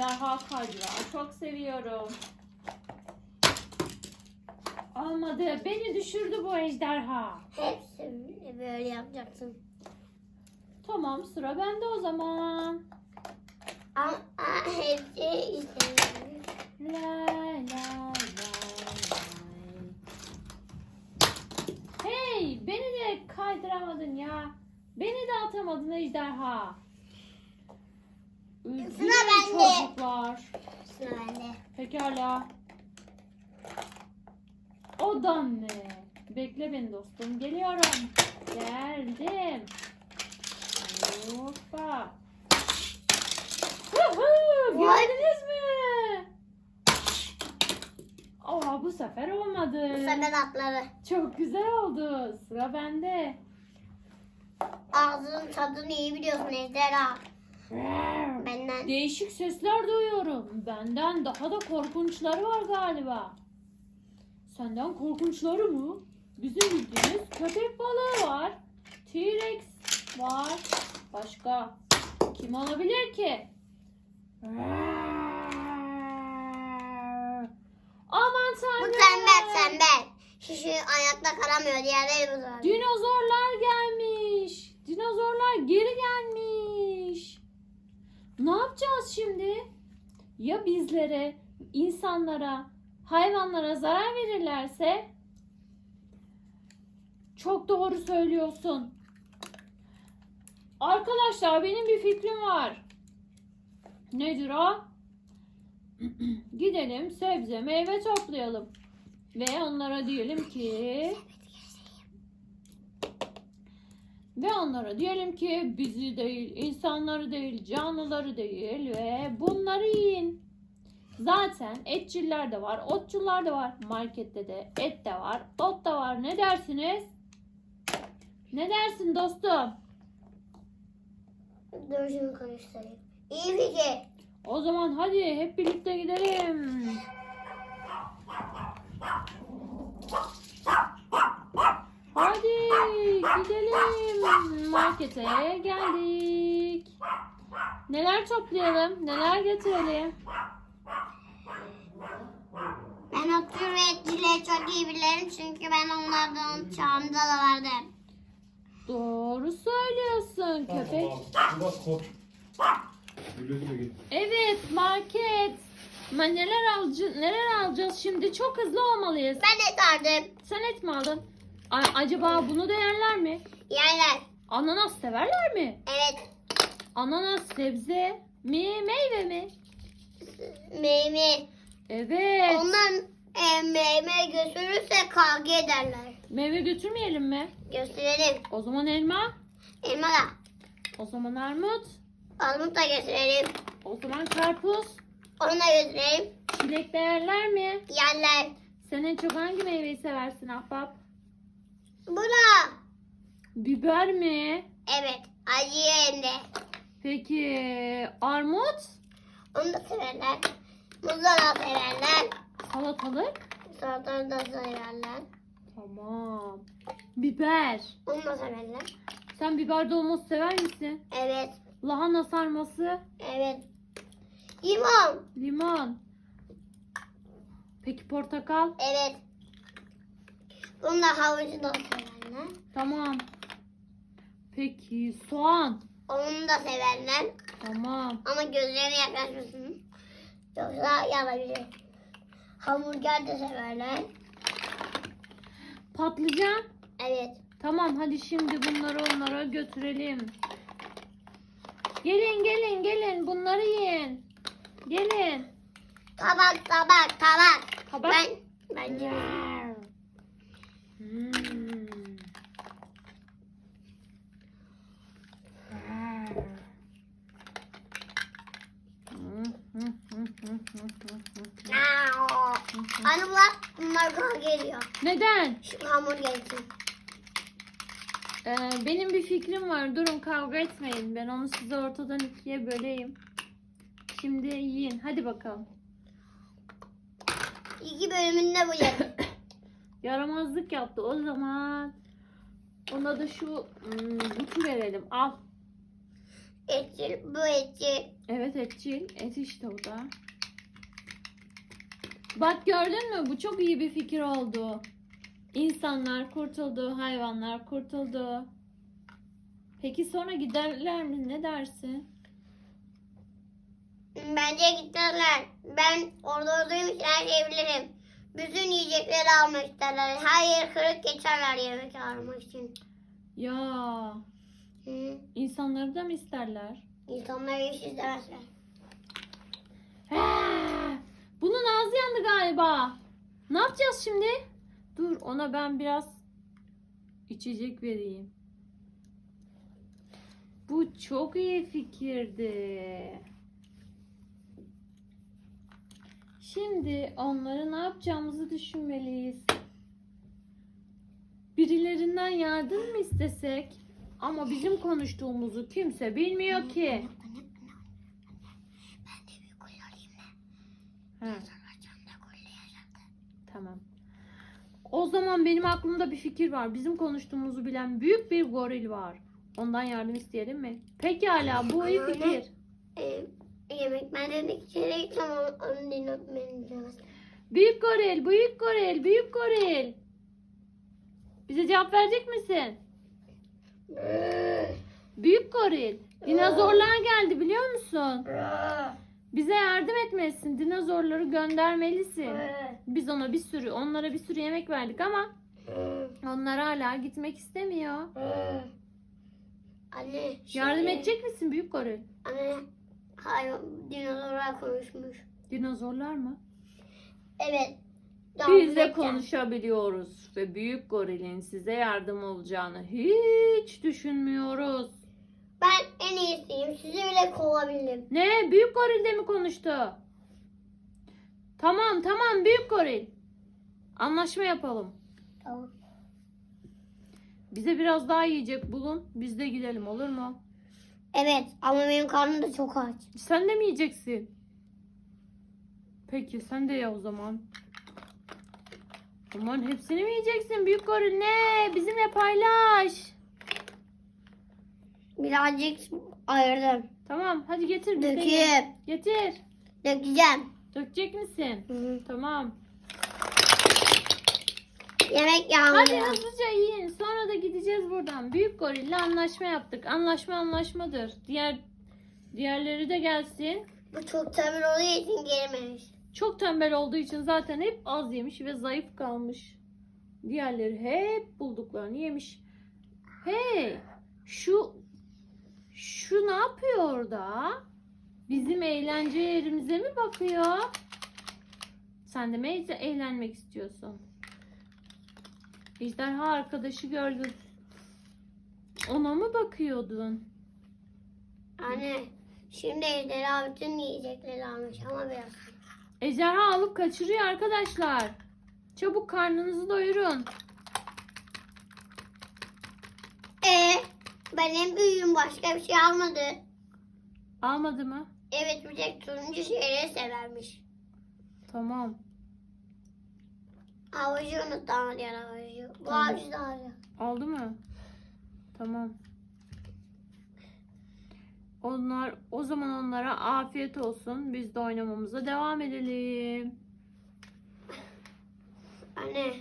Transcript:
ejderha kaydırağı çok seviyorum. Olmadı. Beni düşürdü bu ejderha. Hepsini böyle yapacaksın. Tamam sıra bende o zaman. Ama aa, hepsi istemiyorum. La la la lay. Hey beni de kaydıramadın ya. Beni de atamadın ejderha. Üzgünüm bende. Çocuklar. Sıra bende. Pekala. O da ne? Bekle beni dostum. Geliyorum. Geldim. Hoppa. Gördünüz mü? Aa, bu sefer olmadı. Bu sefer atladı. Çok güzel oldu. Sıra bende. Ağzının tadını iyi biliyorsun ejderha. Benden. Değişik sesler duyuyorum. Benden daha da korkunçları var galiba. Senden korkunçları mı? Bizim bildiğimiz köpek balığı var. T-Rex var. Başka kim olabilir ki? Aman Bu tanrım. tembel tembel. Şişi ayakta kalamıyor. Diğerleri bu. Dinozorlar gelmiş. Dinozorlar geri gelmiş. Ne yapacağız şimdi? Ya bizlere, insanlara, hayvanlara zarar verirlerse? Çok doğru söylüyorsun. Arkadaşlar benim bir fikrim var. Nedir o? Gidelim sebze meyve toplayalım. Ve onlara diyelim ki ve onlara diyelim ki bizi değil, insanları değil, canlıları değil ve bunları yiyin. Zaten etçiller de var, otçular da var. Markette de et de var, ot da var. Ne dersiniz? Ne dersin dostum? Şunu konuşturayım. İyi fikir. O zaman hadi hep birlikte gidelim. Hadi gidelim. Markete geldik. Neler toplayalım? Neler getirelim? Ben otçu ve etçileri çok iyi bilirim çünkü ben onlardan çağımda da vardım. Doğru söylüyorsun köpek. Bak git. Evet market. Ma neler alacağız? Neler alacağız şimdi? Çok hızlı olmalıyız. Ben et aldım. Sen et mi aldın? A- acaba bunu da yerler mi? Yerler. Ananas severler mi? Evet. Ananas sebze mi meyve mi? Meyve. Evet. Onlar e, meyve götürürse kavga ederler. Meyve götürmeyelim mi? Gösterelim. O zaman elma. Elma da. O zaman armut. Armut da gösterelim. O zaman karpuz. Onu da gösterelim. Çilek de yerler mi? Yerler. Sen en çok hangi meyveyi seversin ahbap? Bu da. Biber mi? Evet. Acı hem de. Peki armut? Onu da severler. Muzu da severler. Salatalık? Salatalığı da severler. Tamam. Biber. Onu da severler. Sen biber dolması sever misin? Evet. Lahana sarması? Evet. Limon. Limon. Peki portakal? Evet. Bunu da havucu da severler. Tamam. Peki soğan? Onu da severler. Tamam. Ama gözlerine yaklaşmasın. Yoksa yanabilir. Hamburger de severler. Patlıcan? Evet. Tamam hadi şimdi bunları onlara götürelim. Gelin gelin gelin bunları yiyin. Gelin. Tabak tabak tabak. Tabak. Ben bence Hmm. Anne kavga geliyor. Neden? Şu hamburger için. Ee, benim bir fikrim var. Durun kavga etmeyin. Ben onu size ortadan ikiye böleyim. Şimdi yiyin. Hadi bakalım. İki bölümünde bu yedim. Yaramazlık yaptı. O zaman ona da şu hmm, butu verelim. Al. etçil, bu etçil. Evet etçil. Et işte o da. Bak gördün mü? Bu çok iyi bir fikir oldu. İnsanlar kurtuldu, hayvanlar kurtuldu. Peki sonra giderler mi? Ne dersin? Bence gittiler. Ben orada olduğum için her şeyi bilirim. Bütün yiyecekleri almak isterler. Her yer kırık geçerler yemek almak için. Ya Hı. insanları da mı isterler? İnsanlar iş izlemezler. Galiba. Ne yapacağız şimdi? Dur ona ben biraz içecek vereyim. Bu çok iyi fikirdi. Şimdi onlara ne yapacağımızı düşünmeliyiz. Birilerinden yardım mı istesek? Ama bizim konuştuğumuzu kimse bilmiyor ki. Ben de bir kul alayım da. Ha. Tamam. O zaman benim aklımda bir fikir var. Bizim konuştuğumuzu bilen büyük bir goril var. Ondan yardım isteyelim mi? Pekala bu iyi Ama fikir. Ee, yemek ben dedik içeri gittim ama onu dinletmeyeceğiz. Büyük goril, büyük goril, büyük goril. Bize cevap verecek misin? Büyük goril. Dinozorlar geldi biliyor musun? Bize yardım etmelisin. Dinozorları göndermelisin. Biz ona bir sürü, onlara bir sürü yemek verdik ama onlar hala gitmek istemiyor. Anne. Yardım şimdi- edecek misin büyük goril? Anne. Hayvan dinozorlar konuşmuş. Dinozorlar mı? Evet. Biz de konuşabiliyoruz ve büyük gorilin size yardım olacağını hiç düşünmüyoruz. Ben en iyisiyim. Sizi bile kovabildim. Ne? Büyük goril de mi konuştu? Tamam tamam büyük goril. Anlaşma yapalım. Tamam. Bize biraz daha yiyecek bulun. Biz de gidelim olur mu? Evet ama benim karnım da çok aç. Sen de mi yiyeceksin? Peki sen de ye o zaman. Aman hepsini mi yiyeceksin büyük goril? Ne? Bizimle paylaş. Birazcık ayırdım. Tamam hadi getir. de Dökeyim. Getir. Dökeceğim. Dökecek misin? Hı. Tamam. Yemek Hadi yağmuru. hızlıca yiyin. Sonra da gideceğiz buradan. Büyük gorille anlaşma yaptık. Anlaşma anlaşmadır. Diğer diğerleri de gelsin. Bu çok temiz olduğu için gelmemiş. Çok tembel olduğu için zaten hep az yemiş ve zayıf kalmış. Diğerleri hep bulduklarını yemiş. Hey, şu şu ne yapıyor orada? Bizim eğlence yerimize mi bakıyor? Sen de mi eğ- eğlenmek istiyorsun? Ejderha arkadaşı gördün. Ona mı bakıyordun? Anne şimdi ejderha bütün yiyecekleri almış ama biraz. Ejderha alıp kaçırıyor arkadaşlar. Çabuk karnınızı doyurun. E benim büyüğüm başka bir şey almadı. Almadı mı? Evet bir tek turuncu şeyleri severmiş. Tamam. Avucu unuttu ama diğer avucu. Bu Tamam. avucu da alıyor. Aldı mı? Tamam. Onlar o zaman onlara afiyet olsun. Biz de oynamamıza devam edelim. Anne